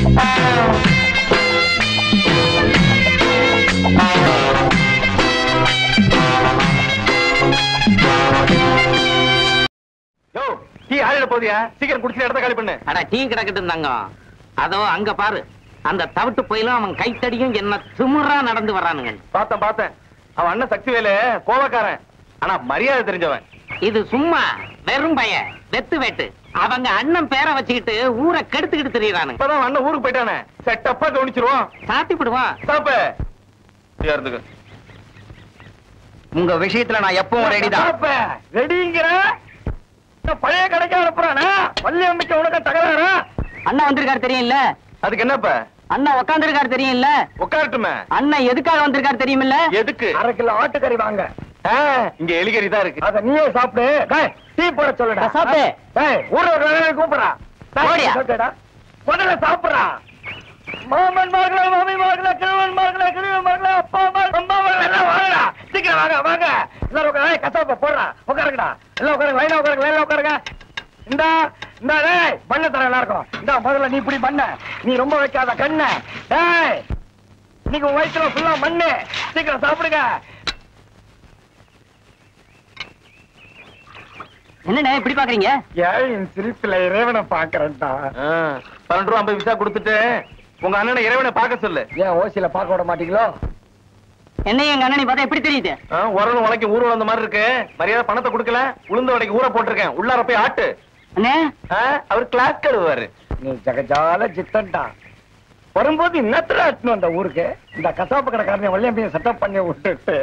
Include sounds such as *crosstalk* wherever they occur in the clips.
Tea ஆறிட போதியா சீக்கிரம் குடிச்சு இடத்த காலி பண்ணு. அட டீ கிடக்கட்டும் தங்கம். அதோ அங்க பாரு. அந்த தவிட்டு போயிலும் அவன் கைத்தடியும் என்ன திமிரா நடந்து வர்றானுங்க. பார்த்தேன் பார்த்தேன். அவன் அண்ணன் சக்தி வேலு கோவக்காரன். ஆனா மரியாதை தெரிஞ்சவன். இது சும்மா வெறும் பய வெத்து வெட்டு. அவங்க அண்ணன் பேரை வச்சுக்கிட்டு ஊரை கெடுத்துக்கிட்டு தெரியறானுங்க இப்பதான் அண்ணன் ஊருக்கு போயிட்டானே. செட்டப்பா கவனிச்சிருவான் சாத்திப்பிடுவான் சாப்ப. இருந்துக்கு. உங்க விஷயத்துல நான் எப்பவும் ரெடிதான் ரெடிங்கிற பழைய கடைக்கு அனுப்புறானா? பள்ளி அமைக்க உனக்கு தகராறா? அண்ணன் வந்திருக்காரு தெரியும்ல? அதுக்கு என்னப்ப? அண்ணன் உட்காந்துருக்காரு தெரியும்ல? உட்காரட்டுமே அண்ணன் எதுக்காக வந்திருக்காரு தெரியுமில்ல? எதுக்கு? அரை கிலோ ஆட்டுக்கறி வாங்க. இங்க எலிகறி தான் இருக்கு. அத நீயே சாப்பிடு. டேய், டீ போட சொல்லுடா. சாப்பிடு. டேய் ஊர்ல ஒரு வேலையை கூப்பிடுறா. முதல்ல சாப்பிடுறா. மாமன் மகளே மாமி மகளே கிழவன் மகளே கிழவன் மகளே அப்பா மகள் அம்மா மகள் எல்லாம் வாங்கடா. சீக்கிரம் வாங்க வாங்க. எல்லாரும் உட்கார. கசாப்ப போடுறா. உட்காருங்கடா. எல்லாம் உட்காருங்க லைனா உட்காருங்க லைனா உட்காருங்க. இந்தா இந்தா டேய் பண்ண தர எல்லாருக்கும். இந்தா முதல்ல நீ இப்படி பண்ண. நீ ரொம்ப வைக்காத கண்ணு. டேய் இன்னைக்கு வயிற்றுல ஃபுல்லா மண்ணு. சீக்கிரம் சாப்பிடுங்க. என்னண்ணே இப்படி பாக்குறீங்க? ஏன் சிரிப்புல இறைவனை பாக்குறேன்டா? பன்னெண்டு ரூபா ஐம்பது விசா கொடுத்துட்டு உங்க அண்ணனை இறைவனை பார்க்க சொல்லு. ஏன் ஓசியில பார்க்க விட மாட்டீங்களோ? என்னைய எங்க அண்ணனை பார்த்தா எப்படி தெரியுது? உரலும் உலைக்கு ஊர் வந்த மாதிரி இருக்கு. மரியாதை பணத்தை கொடுக்கல உளுந்த வடைக்கு ஊற போட்டிருக்கேன். உள்ளார போய் ஆட்டு. அண்ணே? அவர் கிளாஸ் கழுவாரு நீ ஜகஜால ஜித்தன்டா வரும்போது இன்னத்துல அட்டுணும் அந்த ஊருக்கு? இந்த கசாப்பு கடைக்காரனை வள்ளியம்பையை செட்டப் பண்ணி விட்டுட்டு.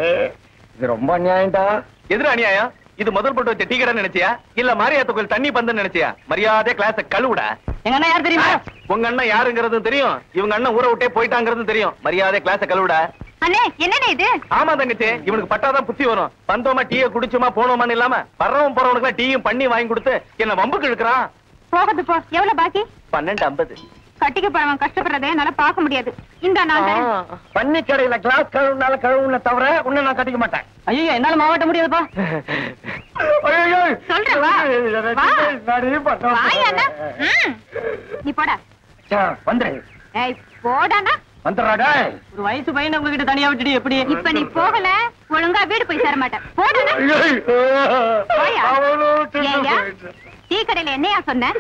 இது ரொம்ப அநியாயம்டா. எதிர அநியாயம்? இது முதல் போட்டு வச்ச டீ நினைச்சியா? இல்ல மாரியாத்த கோயில் தண்ணி பந்து நினைச்சியா? மரியாதை கிளாஸ கழுவுடா. எங்க அண்ணன் யார் தெரியுமா? உங்க அண்ணன் யாருங்கிறதும் தெரியும். இவங்க அண்ணன் ஊரை விட்டே போயிட்டாங்கிறதும் தெரியும். மரியாதை கிளாஸ கழுவுடா. அண்ணே என்னண்ணே இது? ஆமா தங்கச்சி இவனுக்கு பட்டாதான் புத்தி வரும். வந்தோமா டீயை குடிச்சோமா போனோமான்னு இல்லாம வர்றவன் போறவனுக்கு டீயும் பண்ணி வாங்கி கொடுத்து என்ன வம்புக்கு இழுக்கிறான். போகுது போ. எவ்வளவு பாக்கி? பன்னெண்டு ஐம்பது. கட்டிக்க போறவன் கஷ்டப்படுறதே என்னால பார்க்க முடியாது. இந்த நான். பண்ணி கடையில கிளாஸ் கழுவுனால கழுவுன தவிர உன்னை நான் கட்டிக்க மாட்டேன். ஐயோ என்னால மாவட்ட முடியாதுப்பா. ஐயோ. சொல்றேன், வா. நீ போடா. வந்துரு. ஏய் போடாண்ணா. வந்துடுறாடா ஒரு வயசு பையனை உங்ககிட்ட தனியா விட்டுட்டு எப்படி? இப்ப நீ போகல ஒழுங்கா வீடு போய் சேர மாட்டேன்? ஏய்யா, டீ கடையில என்னையா சொன்ன?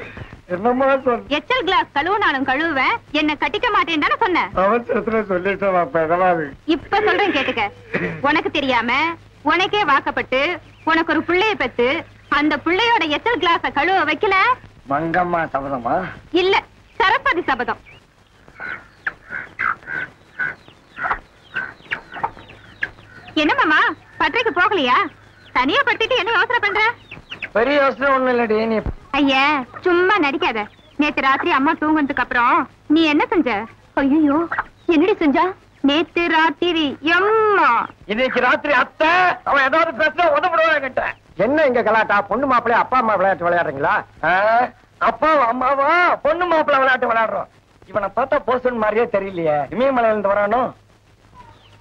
என்னமா சொல்? எச்சல் கிளாஸ் கழுவுனாலும் கழுவுவேன் என்ன கட்டிக்க மாட்டேன்னு தானே சொன்ன. அவசரத்துல சொல்லிட்டேன் எதவாது இப்ப சொல்றேன் கேட்டுக்க. உனக்கு தெரியாம உனக்கே வாக்கப்பட்டு உனக்கு ஒரு பிள்ளைய பெத்து அந்த பிள்ளையோட எச்சல் கிளாஸ கழுவ வைக்கல? மங்கம்மா சபதமா? இல்ல சரஸ்வதி சபதம். என்ன மாமா பட்டறைக்கு போகலையா? தனியா படுத்திட்டு என்ன யோசனை பண்ற? பெரிய யோசனை ஒண்ணு இல்லடி நீ ஐயா சும்மா நடிக்காத. நேத்து ராத்திரி அம்மா தூங்குனதுக்கு அப்புறம் நீ என்ன செஞ்ச? ஐயோ என்னடி செஞ்சா? நேத்து ராத்திரி எம்மா. இன்னைக்கு ராத்திரி அத்தை அவன் ஏதாவது பேசினா உதவிடுவாங்கிட்ட என்ன இங்க கலாட்டா? பொண்ணு மாப்பிள்ளை அப்பா அம்மா விளையாட்டு விளையாடுறீங்களா? ஆ? அப்பாவும் அம்மாவா? பொண்ணு மாப்பிள்ளை விளையாட்டு விளையாடுறோம். இவனை பார்த்தா போசன் மாதிரியே தெரியலையே. இமயமலையில இருந்து வரானோ?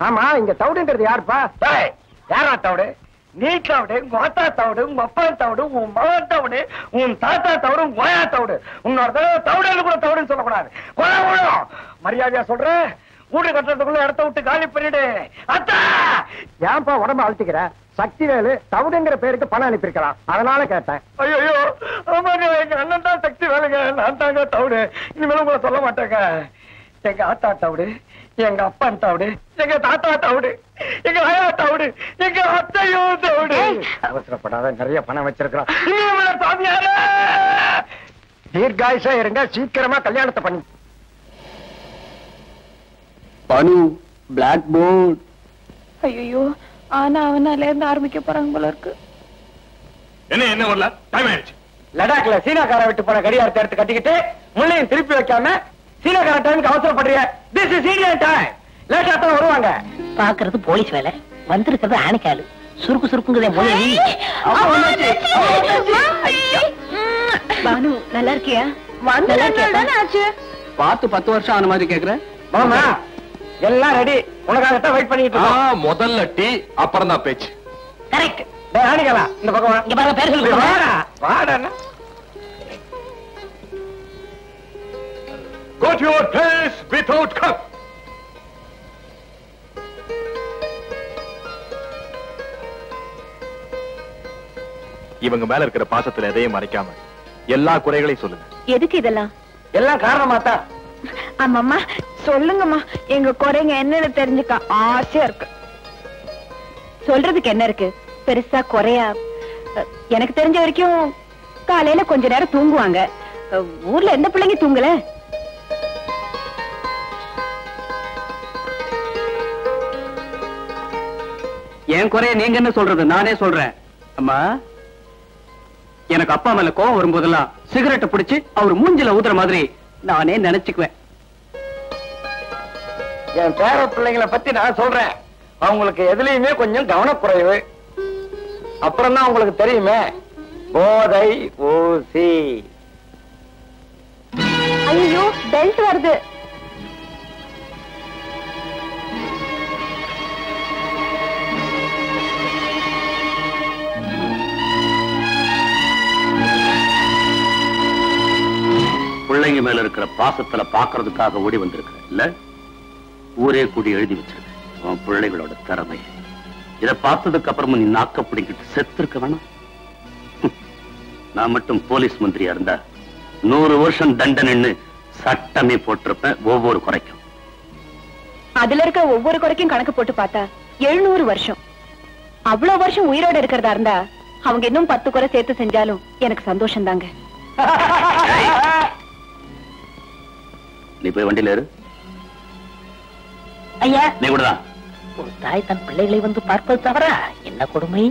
ஆமா இங்க தவிடுங்கிறது யாருப்பா? டேய், யாரா தவிடு? நீ தவிடு உங்க அத்தா தவிடு உங்க அப்பா தவிடு உன் மகன் தவிடு உன் தாத்தா தவிடு உன் கோயா தவிடு உன்னோட தடவை தவிடுன்னு கூட தவிடுன்னு சொல்லக்கூடாது. கொலை விழும் மரியாதையா சொல்ற? வீடு கட்டுறதுக்குள்ள இடத்த விட்டு காலி பண்ணிடு. அத்தா! ஏன்பா உடம்ப அழுத்திக்கிற? சக்திவேலு தவிடுங்கிற பேருக்கு பணம் அனுப்பியிருக்கலாம் அதனால கேட்டேன். ஐயோ ஆமாங்க எங்க அண்ணன் தான் சக்தி வேலைங்க நான் தாங்க தவிடு. இனிமேல் உங்களை சொல்ல மாட்டேங்க. எங்க ஆத்தா தவிடு எங்க அப்பா தவிடு எங்க தாத்தா தவிடு எங்க ஆயா தவிடு எங்க அத்தையும் தவிடு. அவசரப்படாத நிறைய பணம் வச்சிருக்கிறோம் இனிமேல் சாமியாரே. தீர்காயுஷா இருங்க சீக்கிரமா கல்யாணத்தை பண்ணி. பனு பிளாக் போர்ட் ஐயோ ஆனா அவனால இருந்து ஆரம்பிக்க போறாங்க போல இருக்கு. என்ன என்ன வரல டைம் ஆயிடுச்சு. லடாக்ல சீனாக்கார விட்டு போன கடியாரத்தை எடுத்து கட்டிக்கிட்டு முள்ளையும் திருப்பி வைக்காம சீனாக்கார டைமுக்கு அவசரப்படுறிய. திஸ் இஸ் இந்தியன் டைம் லேட்டா தான் வருவாங்க. பாக்குறது போலீஸ் வேலை. வந்திருக்கிறது ஆணைக்காலு. சுருக்கு சுருக்குங்கிறத மொழி பானு நல்லா இருக்கியா? ஆச்சு பார்த்து பத்து வருஷம் ஆன மாதிரி கேக்குறேன் மாமா எல்லாம் ரெடி உனக்காகத்தான் வெயிட் பண்ணிட்டு இருக்கோம். முதல்ல டீ அப்புறம் தான் பேச்சு கரெக்ட் ஆணிகளா இந்த பக்கம் வா. இங்க பாருங்க பேர் சொல்லி இப்படி கொடுங்க. வாடா. வாடா கோ at your place without cup. இவங்க மேல இருக்கிற பாசத்துல எதையும் மறைக்காம எல்லா குறைகளையும் சொல்லுங்க. எதுக்கு இதெல்லாம்? எல்லாம் காரணமா தான். ஆமாம்மா சொல்லுங்கம்மா. எங்க குறைங்க என்னன்னு தெரிஞ்சுக்க ஆசையா இருக்கு. சொல்றதுக்கு என்ன இருக்கு? பெருசா குறையா? எனக்கு தெரிஞ்ச வரைக்கும் காலையில கொஞ்ச நேரம் தூங்குவாங்க. ஊர்ல எந்த பிள்ளைங்க தூங்கல? என் குறைய நீங்க என்ன சொல்றது? நானே சொல்றேன். அம்மா எனக்கு அப்பா மேல கோவம் வரும்போதெல்லாம் சிகரெட்டை பிடிச்சு அவர் மூஞ்சில ஊதுற மாதிரி நானே நினைச்சுக்குவேன். என் பேர பிள்ளைங்களை பத்தி நான் சொல்றேன். அவங்களுக்கு எதுலயுமே கொஞ்சம் கவனக்குறைவு. அப்புறம் தான் உங்களுக்கு தெரியுமே போதை ஊசி. ஐயோ பெல்ட் வருது. பிள்ளைங்க மேல இருக்கிற பாசத்துல பாக்குறதுக்காக ஓடி வந்திருக்கிற இல்ல? ஊரே கூடி எழுதி வச்சிருக்க. உன் பிள்ளைகளோட திறமை. இத பார்த்ததுக்கு அப்புறமும் நீ நாக்க பிடிக்கிட்டு செத்துருக்க வேணாம். நான் மட்டும் போலீஸ் மந்திரியா இருந்தா நூறு வருஷம் தண்டனைன்னு சட்டமே போட்டிருப்பேன் ஒவ்வொரு குறைக்கும். அதுல இருக்க ஒவ்வொரு குறைக்கும் கணக்கு போட்டு பார்த்தா எழுநூறு வருஷம். அவ்வளவு வருஷம் உயிரோட இருக்கிறதா இருந்தா அவங்க இன்னும் பத்து குறை சேர்த்து செஞ்சாலும் எனக்கு சந்தோஷம் தாங்க *laughs* நீ போய் வண்டியில ஏறு. ஐயா. நீ கூட தான் ஒரு தாய் தன் பிள்ளைகளை வந்து பார்ப்பது தவறா? என்ன கொடுமை?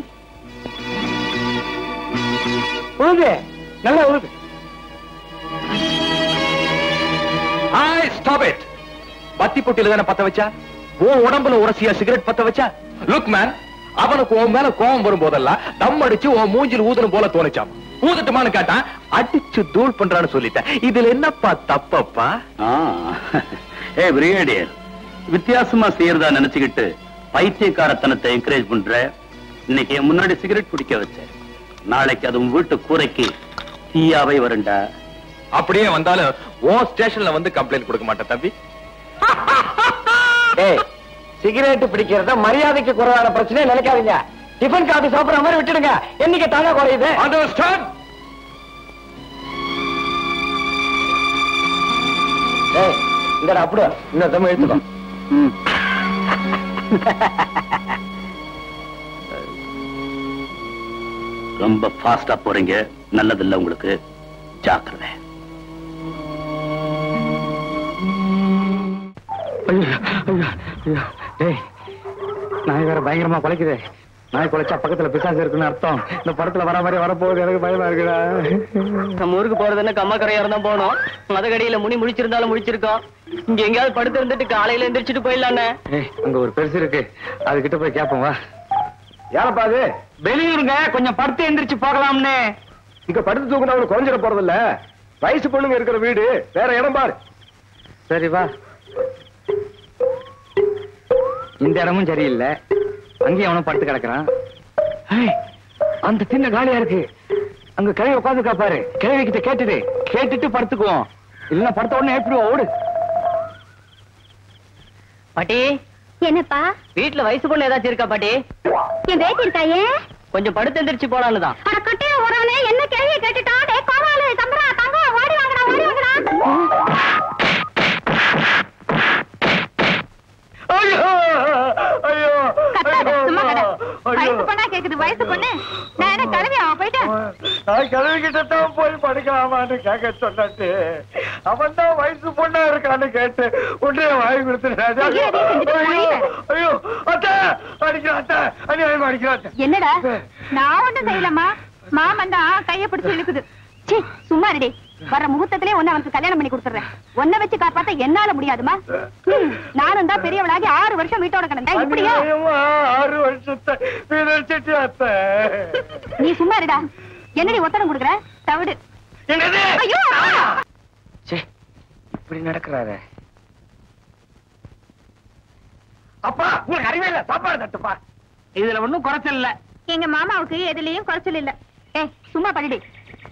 உழுது. நல்லா உழுது. ஹாய் ஸ்டாப் இட் பத்தி பொட்டில தானே பத்த வச்சா? உன் உடம்புல உரசியா சிகரெட் பத்த வச்சா? லுக் மேன் அவனுக்கு உன் மேல கோவம் வரும் போதெல்லாம் தம் அடிச்சு உன் மூஞ்சில் ஊதணும் போல தோணுச்சாம். ஊதட்டுமான்னு கேட்டான். அடிச்சு தூள் பண்றான்னு சொல்லிட்டேன். இதுல என்னப்பா தப்பப்பா. *laughs* ஏய் பிரிகேடியர் வித்தியாசமா செய்யறதா நினைச்சுக்கிட்டு பைத்தியக்காரத்தனத்தை என்கரேஜ் பண்ற இன்னைக்கு முன்னாடி சிகரெட் குடிக்க வச்ச. நாளைக்கு அது உன் வீட்டு கூரைக்கு தீயாவை வருண்டா. அப்படியே வந்தாலும் உன் ஸ்டேஷன்ல வந்து கம்ப்ளைண்ட் கொடுக்க மாட்டேன் தம்பி. *laughs* சிகரெட் பிடிக்கிறத மரியாதைக்கு குறைவான பிரச்சனையை நினைக்காதீங்க. டிஃபன் காபி சாப்பிடுற மாதிரி விட்டுடுங்க. என்னைக்கு தாங்க குறையுது? இந்த அப்படியே இன்னும் தம்ம எடுத்துக்கோ. ரொம்ப ஃபாஸ்டா போறீங்க. நல்லதில்ல உங்களுக்கு. ஜாக்கிரதை. டேய் நாய் வேற பயங்கரமா குலைக்குது. நாய் குலைச்சா பக்கத்துல பிசாசு இருக்குன்னு அர்த்தம். இந்த படத்துல வர மாதிரி வரப்போகுது. எனக்கு பயமா இருக்குடா. நம்ம ஊருக்கு போறதுன்னு கம்மக்கரையா இருந்தா போனோம். மதகடியில முனி முழிச்சிருந்தாலும் முழிச்சிருக்கோம். இங்க எங்கேயாவது படுத்து இருந்துட்டு காலையில எந்திரிச்சிட்டு போயிடலானே ஏய் அங்க ஒரு பெருசு இருக்கு. அது கிட்ட போய் கேப்போம் வா. யாரப்பா அது? வெளியூருங்க கொஞ்சம் படுத்து எந்திரிச்சு போகலாம்னு. இங்க படுத்து தூக்குனா அவனுக்கு குறைஞ்சிட போறது இல்ல வயசு பொண்ணுங்க இருக்கிற வீடு வேற இடம் பாரு. சரி வா. இந்த இடமும் சரியில்லை. அங்கேயும் அவனும் படுத்து கிடக்குறான். அந்த சின்ன காலியா இருக்கு. அங்க கிழவி உட்காந்து பாரு. கிழவி கிட்ட கேட்டுது கேட்டுட்டு படுத்துக்குவோம். இல்லைன்னா படுத்த உடனே ஏப்பிடுவோம் ஓடு. பாட்டி. என்னப்பா? வீட்டுல வயசு பொண்ணு ஏதாச்சும் இருக்கா பாட்டி? என் பேட்டி இருக்காயே? கொஞ்சம் படுத்து எந்திரிச்சு போலான்னு தான். கட்டிய என்ன கேள்வி கேட்டுட்டான்? டே கோவாலு தம்பரா தங்கம் ஓடி வாங்கடா ஓடி வாங்கடா. ஐயோ ஐயோ கத்தாத சும்மா கட வயசு பொண்ணா கேக்குது வயசு பொண்ணு. நான் என்ன கிளம்பி அவன் போயிட்டு? நான் தான் போய் படிக்கலாமான்னு கேட்க சொன்னாட்டு அவன் தான் வயசு பொண்ணா இருக்கான்னு கேட்டு உடனே வாங்கி அத்தை. என்னடா? நான் ஒண்ணும் செய்யலம்மா. மாமன் தான் கைய பிடிச்சு இழுக்குது. சீ சும்மா இருடி. வர முகூர்த்தத்திலே ஒண்ணு அவனுக்கு கல்யாணம் பண்ணி கொடுத்துறேன் ஒன்ன வச்சு காப்பாத்த என்னால முடியாதுமா நானும் தான் பெரியவளாகி ஆறு வருஷம் வீட்டோட கிடந்தேன். இப்படியா? ஆறு வருஷத்தை நீ சும்மா இருடா. என்னடி ஒத்தடம் கொடுக்குற? தவிடு. சே இப்படி நடக்கிறாரு. அப்பா உங்களுக்கு அறிவே இல்ல சாப்பாடு தட்டுப்பா. இதுல ஒண்ணும் குறைச்சல் இல்ல. எங்க மாமாவுக்கு எதுலயும் குறைச்சல் இல்ல. ஏய் சும்மா பண்ணிடி.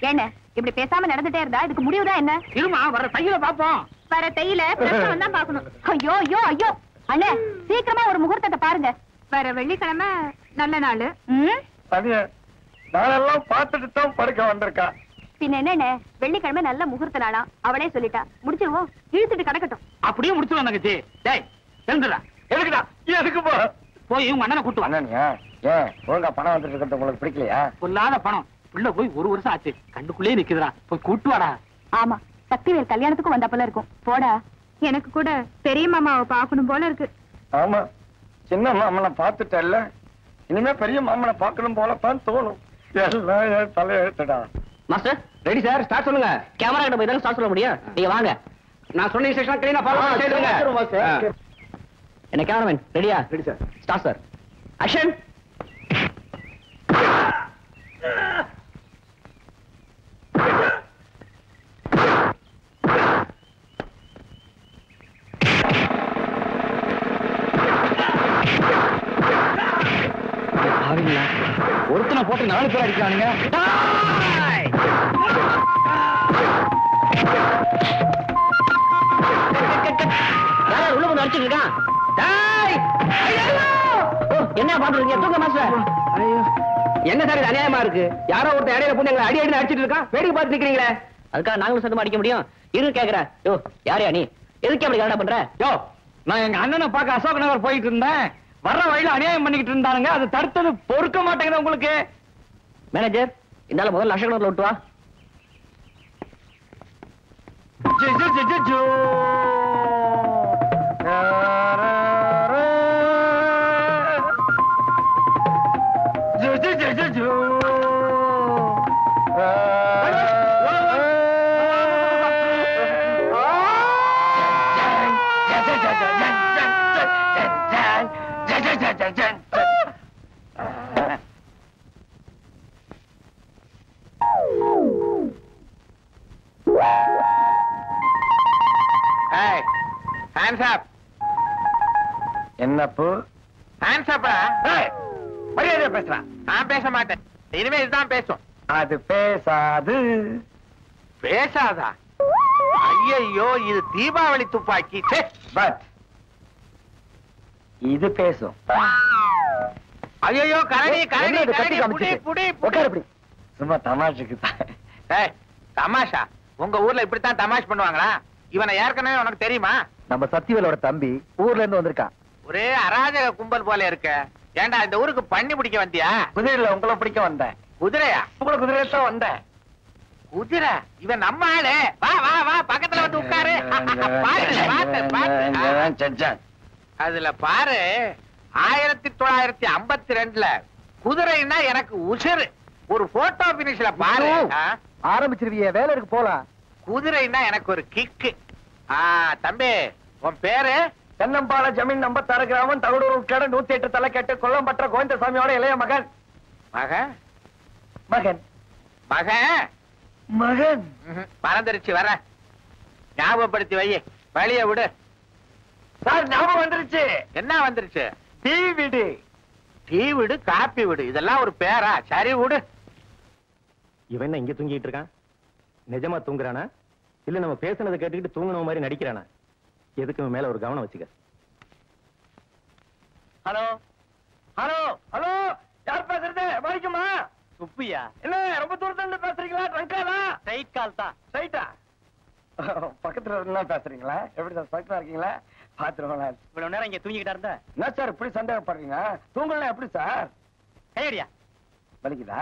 என்ன இப்படி பேசாம நடந்துட்டே இருந்தா இதுக்கு முடிவுதான் என்ன? இருமா வர தையில பாப்போம். வர தையில பிரசவம் தான் பாக்கணும் ஐயோ ஐயோ ஐயோ. அண்ணே சீக்கிரமா ஒரு முகூர்த்தத்தை பாருங்க. வர வெள்ளிக்கிழமை நல்ல நாள். நாளெல்லாம் பார்த்துட்டு தான் படுக்க பின்ன என்னண்ணே வெள்ளிக்கிழமை நல்ல முகூர்த்த நாளா? அவளே சொல்லிட்டா. முடிச்சிருவோம். இழுத்துட்டு கிடக்கட்டும். அப்படியே முடிச்சுடுவோம் தங்கச்சி. டேய் எழுந்துடா. எதுக்குடா எதுக்கு போ? போய் உங்க அண்ணனை கூட்டு வா. அண்ணனியா? ஏன்? ஒழுங்கா பணம் வந்துட்டு இருக்கிறது உங்களுக்கு பிடிக்கலையா? பொல்லாத பணம். உள்ள போய் ஒரு வருஷம் ஆச்சு. கண்டுக்குள்ளே நிக்குதுடா. போய் கூட்டு வாடா. ஆமா. சக்திவேல் கல்யாணத்துக்கும் வந்தப்பல இருக்கும். போடா. எனக்கு கூட பெரிய மாமாவை பார்க்கணும் போல இருக்கு. ஆமா. சின்ன மாமனை பார்த்துட்டல்ல. இனிமே பெரிய மாமனை பார்க்கணும் போலத்தான் தோணும். எல்லாம் என் தலையெழுத்துடா மாஸ்டர் ரெடி சார் ஸ்டார்ட் சொல்லுங்க. கேமரா கிட்ட போய் தானே ஸ்டார்ட் சொல்ல முடியும்? நீங்க வாங்க. நான் சொன்ன இன்ஸ்ட்ரக்ஷன் கிளீனா ஃபாலோ மாஸ்டர். என்ன கேமராமேன் ரெடியா ready sir start sir action பாவீங்களா? ஒருத்தனை போட்டு நாலு பேர் அடிக்கிறானுங்க. உள்ள வந்து அடிச்சுட்டு இருக்கான். என்ன மாஸ்டர். ஐயோ. என்ன சார் இது அநியாயமா இருக்கு? யாரோ ஒருத்தன் இடையில பொண்ணு எங்களை அடி அடி அடிச்சிட்டு இருக்கான். வேடிக்கை பார்த்து நிக்கிறீங்களே. அதுக்காக நாங்களும் சத்தமா அடிக்க முடியும். இரு கேக்குறேன் யோ யாரையா நீ? எதுக்கு அப்படி கலடா பண்ற? யோ! நான் எங்க அண்ணனை பார்க்க அசோக் நகர் போயிட்டு இருந்தேன். வர்ற வழியில அநியாயம் பண்ணிக்கிட்டு இருந்தானுங்க. அது தடுத்தது பொறுக்க மாட்டேங்குது உங்களுக்கு. மேனேஜர் இந்தால முதல்ல லட்சக்கணக்கில் விட்டு வா. ஜோ ஹேண்ட்ஸ் அப் என்ன பூ ஹேண்ட்ஸ் அப்டா ஏய், மரியாதையா பேசுறான் நான் பேச மாட்டேன். இனிமே இதுதான் பேசும். அது பேசாது. பேசாதா? ஐயையோ இது தீபாவளி துப்பாக்கி. பட். இது பேசும். ஐயையோ கரடி கரடி கரடி புடி? புடி இப்படி. சும்மா தமாஷுக்கு தான் தமாஷா? உங்க ஊர்ல இப்படித்தான் தமாஷ் பண்ணுவாங்களா? இவனை ஏற்கனவே உனக்கு தெரியுமா? நம்ம சத்திவேலோட தம்பி ஊர்ல இருந்து வந்திருக்கான். ஒரே அராஜக கும்பல் போல இருக்க. ஏன்டா இந்த ஊருக்கு பண்ணி பிடிக்க வந்தியா? குதிரையில உங்களை பிடிக்க வந்தேன். குதிரையா? உங்களை குதிரையில தான் வந்தேன். குதிரை? இவன் நம்ம ஆளு. வா வா வா பக்கத்துல வந்து உட்காரு. *laughs* பாத்து பாத்து. பாத்து அதுல பாரு ஆயிரத்தி தொள்ளாயிரத்தி ஐம்பத்தி ரெண்டுல குதிரைன்னா எனக்கு உசுறு. ஒரு போட்டோ பினிஷ்ல பாரு. ஆரம்பிச்சிருவிய வேலை இருக்கு போலாம். குதிரைன்னா எனக்கு ஒரு கிக்கு தம்பி உன் பேரு? தென்னம்பால ஜமீன் நம்பத்தாறு கிராமம் தகடூர் உட்கட நூத்தி எட்டு தலை கேட்டு கொல்லம்பற்ற கோவிந்தசாமியோட இளைய மகன். மகன். மகன் மகன். மகன் மறந்துருச்சு வர. ஞாபகப்படுத்தி வை. வழிய விடு. சார் ஞாபகம் வந்துருச்சு. என்ன வந்துருச்சு? டீ விடு. டீ விடு காப்பி விடு. இதெல்லாம் ஒரு பேரா? சரி விடு. இவன் என்ன இங்க தூங்கிட்டு இருக்கான்? நிஜமா தூங்குறானா? இல்ல நம்ம பேசுனதை கேட்டுக்கிட்டு தூங்குன மாதிரி நடிக்கிறானா? எதுக்கு மேல ஒரு கவனம் வச்சுக்க? ஹலோ? ஹலோ? ஹலோ? யார் பேசுறது? மணிக்குமா சுப்பியா. என்ன ரொம்ப தூரத்துல இருந்து பேசுறீங்களா? ட்ரங்காலா? ரைட் கால் தான். ஸ்ட்ரைட்டா பக்கத்துல இருந்தா பேசுறீங்களா? எப்படி சார் பக்கத்துல இருக்கீங்களா? பாத்துருவோம் இவ்வளவு நேரம் இங்க தூங்கிக்கிட்டா இருந்த? என்ன சார் இப்படி சந்தேகப்படுறீங்க? தூங்கலாம் எப்படி சார்? கையடியா. வலிக்குதா?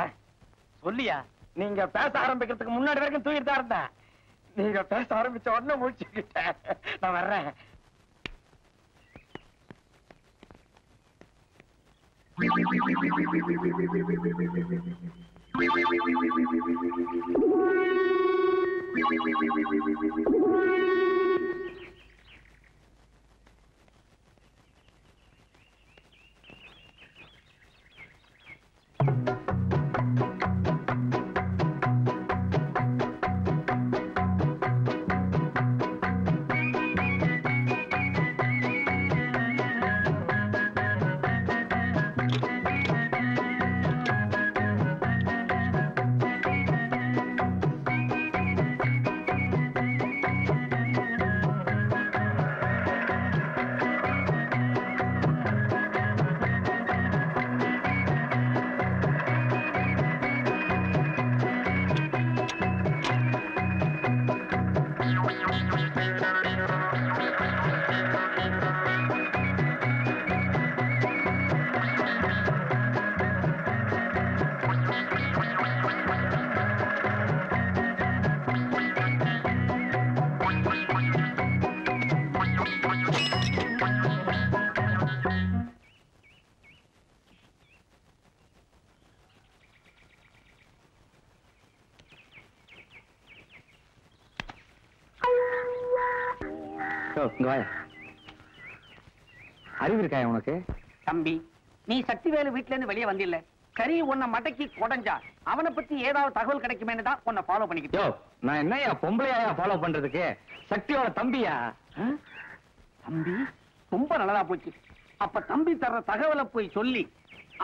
சொல்லியா. நீங்க பேச ஆரம்பிக்கிறதுக்கு முன்னாடி வரைக்கும் தூங்கிட்டு தான் இருந்தேன். நீங்க பேச ஆரம்பிச்ச உடனே முடிச்சுக்கிட்டேன் நான் வர்றேன். அறிவு இருக்காயா உனக்கு? தம்பி நீ சக்திவேலு வீட்ல இருந்து வெளியே வந்தில்ல. சரி உன்னை மடக்கி கொடைஞ்சா. அவனை பத்தி ஏதாவது தகவல் கிடைக்குமேனு தான் உன்னை ஃபாலோ பண்ணிக்கிட்டு நான் என்னய்யா பொம்பளையா ஃபாலோ பண்றதுக்கு? சக்தியோட தம்பியா? தம்பி ரொம்ப நல்லதா போச்சு. அப்ப தம்பி தர்ற தகவலை போய் சொல்லி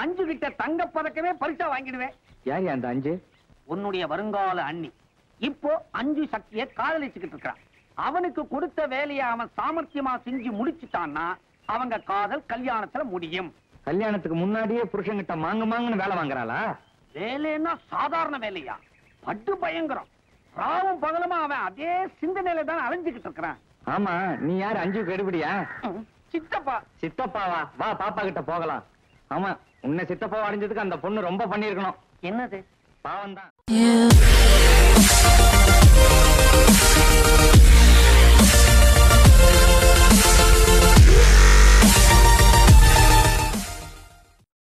அஞ்சு கிட்ட தங்க பதக்கமே பரிசா வாங்கிடுவேன். யார் அந்த அஞ்சு? உன்னுடைய வருங்கால அண்ணி. இப்போ அஞ்சு சக்திய காதலிச்சுக்கிட்டு இருக்கான் அவனுக்கு கொடுத்த வேலையை அவன் சாமர்த்தியமா செஞ்சு முடிச்சுட்டான்னா அவங்க காதல் கல்யாணத்துல முடியும். கல்யாணத்துக்கு முன்னாடியே புருஷன்கிட்ட மாங்க மாங்கன்னு வேலை வாங்குறாளா? வேலைன்னா சாதாரண வேலையா? பட்டு பயங்கரம். ராவும் பகலுமா அவன் அதே சிந்தனையில தான் அலைஞ்சுக்கிட்டு இருக்கிறான். ஆமா நீ யார் அஞ்சு கெடுபடியா? சித்தப்பா. சித்தப்பாவா? வா பாப்பா கிட்ட போகலாம். ஆமா உன்னை சித்தப்பாவா அடைஞ்சதுக்கு அந்த பொண்ணு ரொம்ப பண்ணிருக்கணும் என்னது? பாவம் தான்